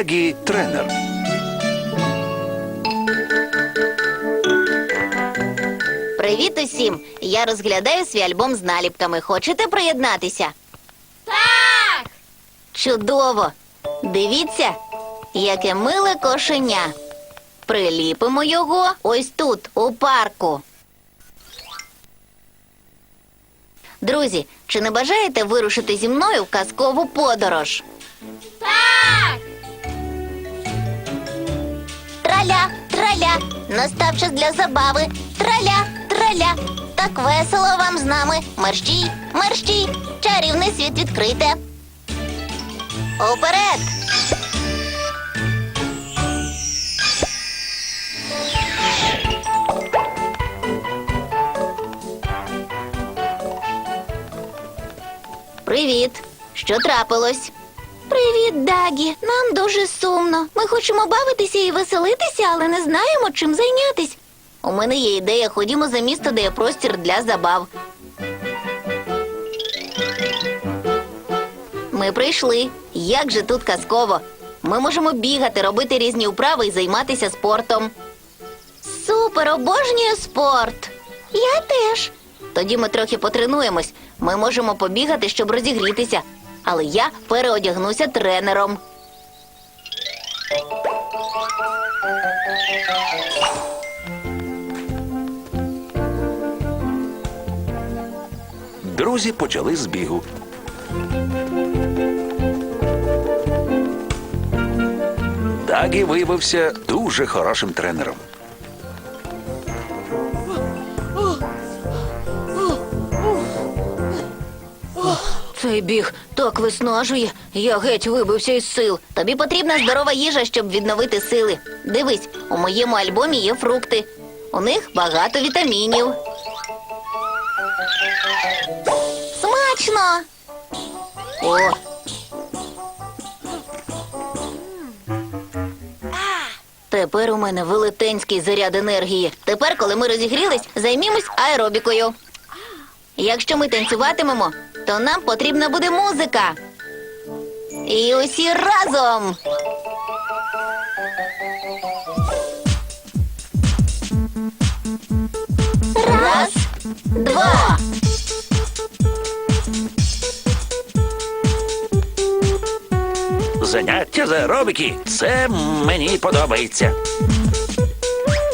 Дагі тренер. Привіт усім! Я розглядаю свій альбом з наліпками. Хочете приєднатися? Так! Чудово! Дивіться, яке миле кошеня. Приліпимо його ось тут, у парку. Друзі, чи не бажаєте вирушити зі мною в казкову подорож? Так! Траля, траля, настав час для забави. Траля, траля. Так весело вам з нами. Мерщій, мерщій, чарівний світ відкрите. Уперед! Привіт. Що трапилось? Привіт, Дагі. Нам дуже сумно. Ми хочемо бавитися і веселитися, але не знаємо, чим зайнятись. У мене є ідея. Ходімо за місто, де є простір для забав. Ми прийшли. Як же тут казково. Ми можемо бігати, робити різні вправи і займатися спортом. Супер, обожнюю спорт. Я теж. Тоді ми трохи потренуємось. Ми можемо побігати, щоб розігрітися. Але я переодягнуся тренером. Друзі почали з бігу. Дагі виявився дуже хорошим тренером. Цей біг так виснажує. Я геть вибився із сил. Тобі потрібна здорова їжа, щоб відновити сили. Дивись, у моєму альбомі є фрукти. У них багато вітамінів. Смачно. О. Тепер у мене велетенський заряд енергії. Тепер, коли ми розігрілись, займімось аеробікою. Якщо ми танцюватимемо, то нам потрібна буде музика. І усі разом. Раз, два. Заняття з аеробіки. Це мені подобається.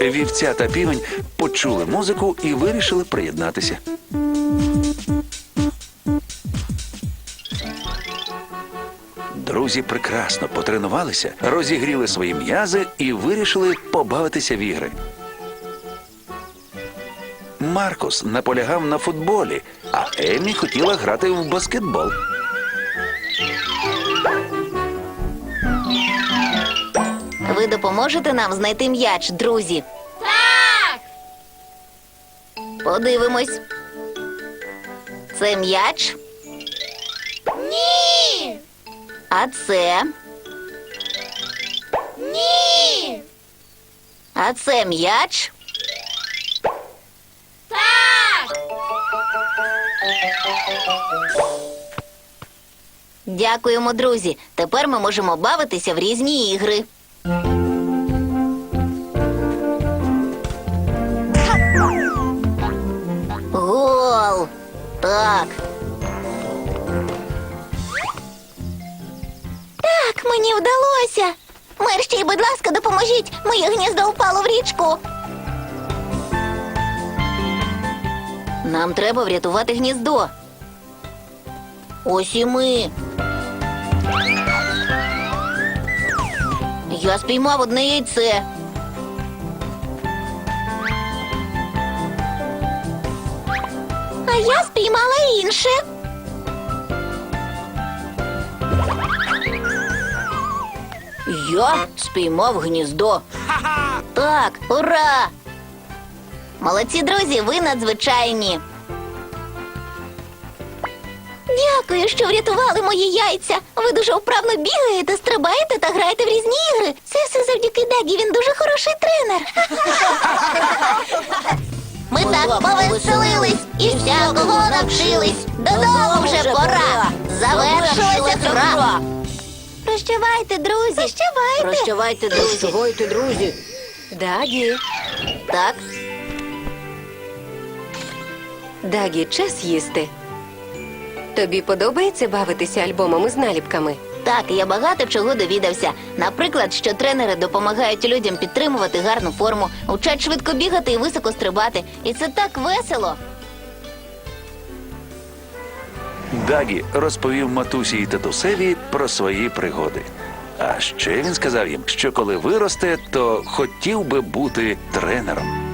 Вівця та півень почули музику і вирішили приєднатися. Друзі прекрасно потренувалися, розігріли свої м'язи і вирішили побавитися в ігри. Маркус наполягав на футболі, а Емі хотіла грати в баскетбол. Ви допоможете нам знайти м'яч, друзі. Так! Подивимось. Це м'яч, а це, Ні! а це м'яч. Так! Дякуємо, друзі. Тепер ми можемо бавитися в різні ігри. Будь ласка, допоможіть. Моє гніздо впало в річку. Нам треба врятувати гніздо. Ось і ми. Я спіймав одне яйце. А я спіймала інше. Я спіймав гніздо. Так, ура! Молодці, друзі, ви надзвичайні. Дякую, що врятували мої яйця. Ви дуже вправно бігаєте, стрибаєте та граєте в різні ігри. Це все завдяки Дагі, він дуже хороший тренер. Ми так повеселились і всякого навчились. Додому вже пора. Завершилася гра. Прощавайте, друзі. Прощавайте. Прощавайте, друзі. Прощавайте, друзі. Дагі, Так, Дагі, час їсти. Тобі подобається бавитися альбомами з наліпками? так, я багато чого довідався. Наприклад, що тренери допомагають людям підтримувати гарну форму, вчать швидко бігати і високо стрибати. І це так весело. Дагі розповів матусі і татусеві про свої пригоди. А ще він сказав їм, що коли виросте, то хотів би бути тренером.